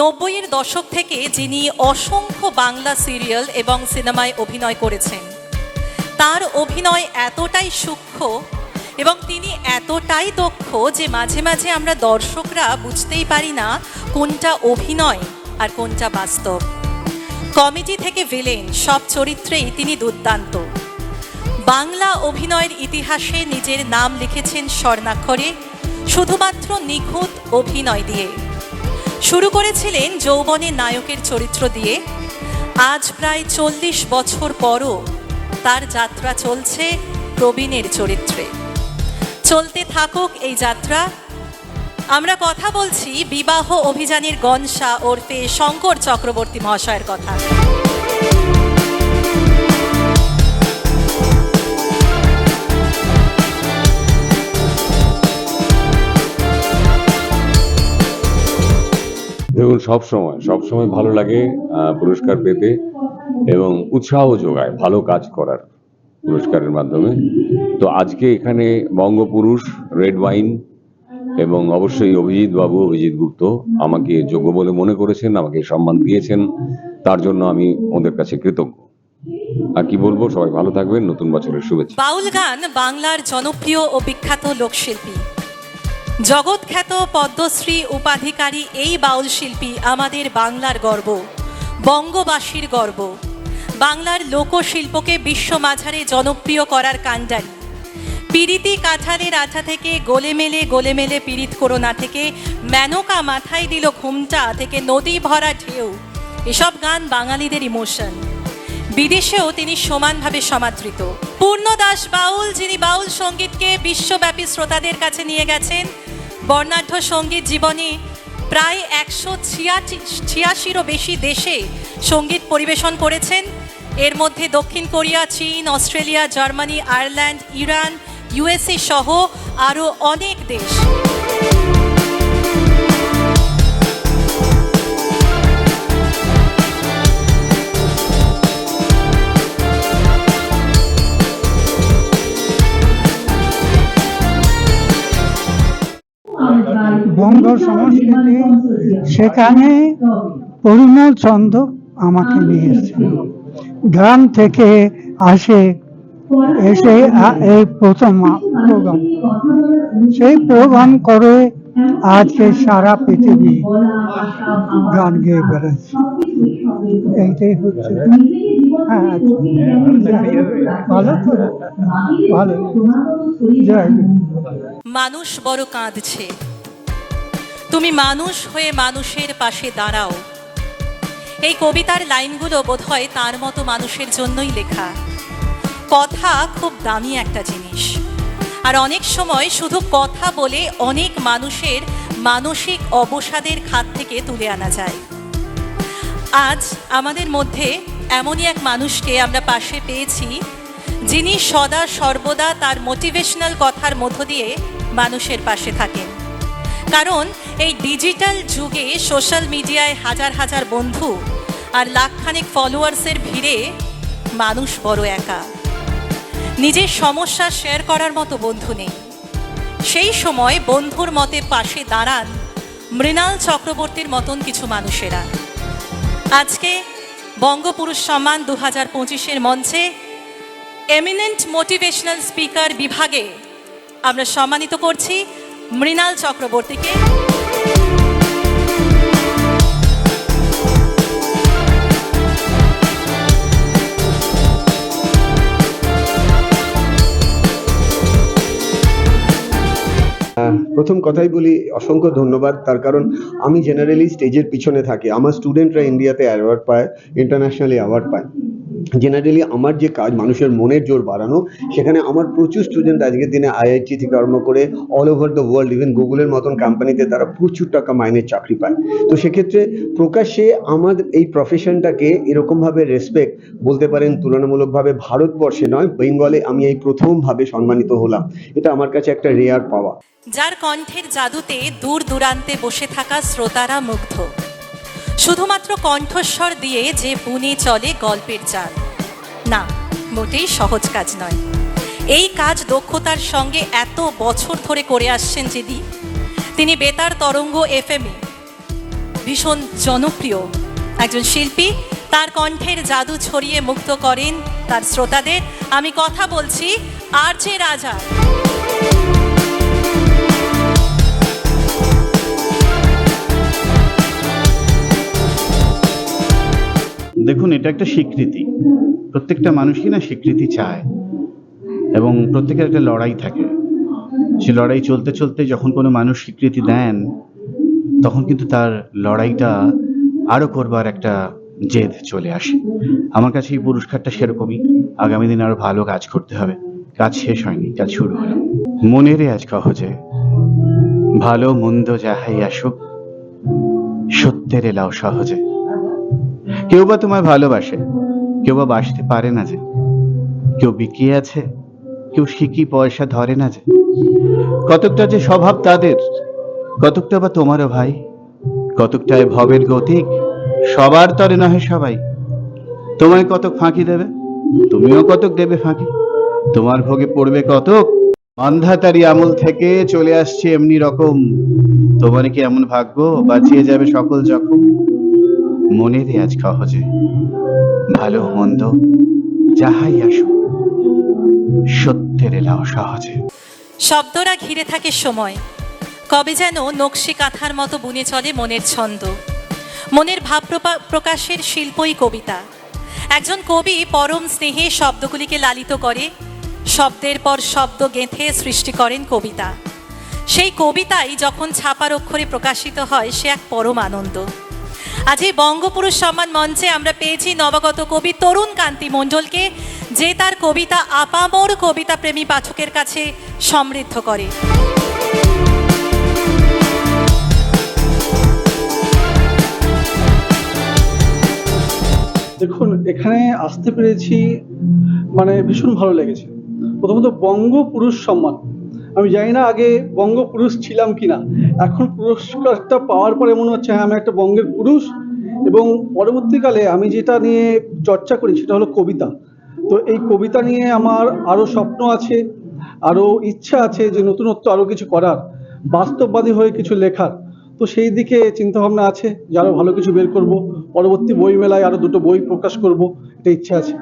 নব্বইয়ের দশক থেকে যিনি অসংখ্য বাংলা সিরিয়াল এবং সিনেমায় অভিনয় করেছেন, তার অভিনয় এতটাই সূক্ষ্ম এবং তিনি এতটাই দক্ষ যে মাঝে মাঝে আমরা দর্শকরা বুঝতেই পারি না কোনটা অভিনয় আর কোনটা বাস্তব। কমেডি থেকে ভিলেন, সব চরিত্রেই তিনি দুর্দান্ত। বাংলা অভিনয়ের ইতিহাসে নিজের নাম লিখেছেন স্বর্ণাক্ষরে, শুধুমাত্র নিখুঁত অভিনয় দিয়ে। শুরু করেছিলেন যৌবনে নায়কের চরিত্র দিয়ে। আজ প্রায় চল্লিশ বছর পরও তার যাত্রা চলছে প্রবীণের চরিত্রে। চলতে থাকুক এই যাত্রা। আমরা কথা বলছি বিবাহ অভিযানের গনসা ওরফে শঙ্কর চক্রবর্তী মহাশয়ের কথা। দেখুন, সব সময় সব সময় ভালো লাগে পুরস্কার পেতে এবং উৎসাহ যোগায় ভালো কাজ করার পুরস্কারের মাধ্যমে। তো আজকে এখানে বঙ্গপুরুষ, রেড ওয়াইন এবং অবশ্যই অভিজিৎ বাবু, অভিজিৎ গুপ্ত আমাকে যোগ্য বলে মনে করেছেন, আমাকে সম্মান দিয়েছেন। তার জন্য আমি ওদের কাছে কৃতজ্ঞ। আর কি বলব, সবাই ভালো থাকবেন, নতুন বছরের শুভেচ্ছা। বাউল গান বাংলার জনপ্রিয় ও বিখ্যাত লোকশিল্পী। জগৎখ্যাত পদ্মশ্রী উপাধিকারী এই বাউল শিল্পী আমাদের বাংলার গর্ব, বঙ্গবাসীর গর্ব। বাংলার লোকশিল্পকে বিশ্ব মাঝারে জনপ্রিয় করার কাণ্ডারি। পিরিতি কাঁঠালের আঠা থেকে গোলেমেলে গোলেমেলে পিরিত করোনা থেকে মেনকা মাথায় দিল ঘুমটা থেকে নদী ভরা ঢেউ। এসব গান বাঙালিদের ইমোশন। বিদেশেও তিনি সমানভাবে সমাদৃত। পূর্ণদাস বাউল, যিনি বাউল সঙ্গীতকে বিশ্বব্যাপী শ্রোতাদের কাছে নিয়ে গেছেন, বর্ণাঢ্য সংগীত জীবনে প্রায় একশো ছিয়াশি ছিয়াশিরও বেশি দেশে সংগীত পরিবেশন করেছেন। এর মধ্যে দক্ষিণ কোরিয়া, চীন, Australia, Germany, Ireland, Iran, USA সহ আরও অনেক দেশ। বঙ্গ সংস্কৃতি সেখানে পরিমল চন্দ্র আমাকে নিয়ে এসেছিল গ্রাম থেকে আসে, এসে এই প্রথম প্রোগ্রাম। সেই প্রোগ্রাম করে আজকে সারা পৃথিবী গান গেয়ে বেড়াচ্ছে। এইটাই হচ্ছে। হ্যাঁ আচ্ছা। মানুষ বড় কাঁদছে। তুমি মানুষ হয়ে মানুষের পাশে দাঁড়াও। এই কবিতার লাইনগুলো বোধহয় তার মতো মানুষের জন্যই লেখা। কথা খুব দামি একটা জিনিস। আর অনেক সময় শুধু কথা বলে অনেক মানুষের মানসিক অবসাদের খাত থেকে তুলে আনা যায়। আজ আমাদের মধ্যে এমনই এক মানুষকে আমরা পাশে পেয়েছি, যিনি সদা সর্বদা তার মোটিভেশনাল কথার মধ্য দিয়ে মানুষের পাশে থাকেন। কারণ এই ডিজিটাল যুগে সোশ্যাল মিডিয়ায় হাজার হাজার বন্ধু আর লাখখানেক ফলোয়ার্সের ভিড়ে মানুষ বড় একা। নিজের সমস্যা শেয়ার করার মতো বন্ধু নেই। সেই সময় বন্ধুর মতে পাশে দাঁড়ান মৃণাল চক্রবর্তীর মতন কিছু মানুষেরা। আজকে বঙ্গপুরুষ সম্মান দু হাজার পঁচিশের মঞ্চে এমিনেন্ট মোটিভেশনাল স্পিকার বিভাগে আমরা সম্মানিত করছি মৃণাল চক্রবর্তীকে। প্রথম কথাই বলি, অসংখ্য ধন্যবাদ। তার কারণ আমি জেনারেলি স্টেজের পিছনে থাকি। আমার স্টুডেন্টরা ইন্ডিয়াতে অ্যাওয়ার্ড পায় ইন্টারন্যাশনালি অ্যাওয়ার্ড পায়। জেনারেলি আমার যে কাজ মানুষের মনের জোর বাড়ানো, সেখানে আমার প্রচুর স্টুডেন্ট আজকের দিনে আইআইটি থেকে আরম্ভ করে all over the world even গুগলের মতন কোম্পানিতে তারা প্রচুর টাকা মাইনের চাকরি পায়। তো সেক্ষেত্রে প্রকাশ্যে আমার এই প্রফেশনটাকে এরকমভাবে রেসপেক্ট বলতে পারেন তুলনামূলকভাবে ভারতবর্ষে নয় বেঙ্গলে আমি এই প্রথমভাবে সম্মানিত হলাম। এটা আমার কাছে একটা রেয়ার পাওয়া যার কণ্ঠের জাদুতে দূর দূরান্তে বসে থাকা শ্রোতারা মুগ্ধ। শুধুমাত্র কণ্ঠস্বর দিয়ে যে বুনে চলে গল্পের জাল না, মোটেই সহজ কাজ নয়। এই কাজ দক্ষতার সঙ্গে এত বছর ধরে করে আসছেন যিনি, তিনি বেতার তরঙ্গ এফএমে। ভীষণ জনপ্রিয় একজন শিল্পী, তার কণ্ঠের জাদু ছড়িয়ে মুক্ত করেন তার শ্রোতাদের। আমি কথা বলছি আর যে রাজা দেখুন, এটা একটা স্বীকৃতি। প্রত্যেকটা মানুষই না স্বীকৃতি চায়। এবং প্রত্যেকের একটা লড়াই থাকে। সে লড়াই চলতে চলতে যখন কোনো মানুষ স্বীকৃতি দেন, তখন কিন্তু তার লড়াইটা আরও করবার একটা জেদ চলে আসে। আমার কাছে এই পুরস্কারটা সেরকমই। আগামী দিনে আরও ভালো কাজ করতে হবে। কাজ শেষ হয়নি, কাজ শুরু হলো। মনেরে আজ সহজে ভালো মন্দ যাহাই আসুক, সত্যের এলাও সহজে। কেউ বা তোমায় ভালোবাসে, কেউ বা বাসতে পারে না যে, কেউ বিকিয়ে আছে, কেউ শিকি পয়সা ধরে না যে। কতকটা যে স্বভাব তাদের, কতকটা বা তোমারও ভাই কতকটায় ভবের গতিক, সবার তরে নহে সবাই। তোমায় কতক ফাঁকি দেবে, তুমিও কতক দেবে ফাঁকি। তোমার ভোগে পড়বে কতক অন্ধাতারি আমল থেকে চলে আসছে এমনি রকম। তোমার কি এমন ভাগ্য বাঁচিয়ে যাবে সকল জখম? মনেরে আজ সহজে। ভালো মন্দ, যাহাই আসুক, সত্যের এলাও সহজে। শব্দরা ঘিরে থাকে সময়। কবে যেন নকশি কাঁথার মতো বুনে চলে মনের ছন্দ। মনের ভাব প্রকাশের শিল্পই কবিতা। একজন কবি পরম স্নেহে শব্দগুলিকে লালিত করে, শব্দের পর শব্দ গেঁথে সৃষ্টি করেন কবিতা। সেই কবিতাই যখন ছাপার অক্ষরে প্রকাশিত হয়, সে এক পরম আনন্দ। আজ এই বঙ্গপুরুষ সম্মান মঞ্চে আমরা পেয়েছি নবাগত কবি তরুণ কান্তি মণ্ডলকে, যে তার কবিতা আপামর কবিতা প্রেমী পাঠকের কাছে সমৃদ্ধ করে। দেখুন, এখানে আসতে পেরেছি মানে ভীষণ ভালো লেগেছে। প্রথমত বঙ্গ পুরুষ সম্মান। আমি জানি না আগে বঙ্গ পুরুষ ছিলাম কিনা। এখন পুরস্কারটা পাওয়ার পরে মনে হচ্ছে হ্যাঁ আমি একটা বঙ্গের পুরুষ। এবং পরবর্তীকালে আমি যেটা নিয়ে চর্চা করি সেটা হলো কবিতা। তো এই কবিতা নিয়ে আমার আরও স্বপ্ন আছে আরও ইচ্ছা আছে যে নতুনত্ব আরও কিছু করার, বাস্তববাদী হয়ে কিছু লেখার। তো সেই দিকে চিন্তাভাবনা আছে, যে আরও ভালো কিছু বের করব, পরবর্তী বই মেলায় আরও দুটো বই প্রকাশ করব, এটা ইচ্ছা আছে।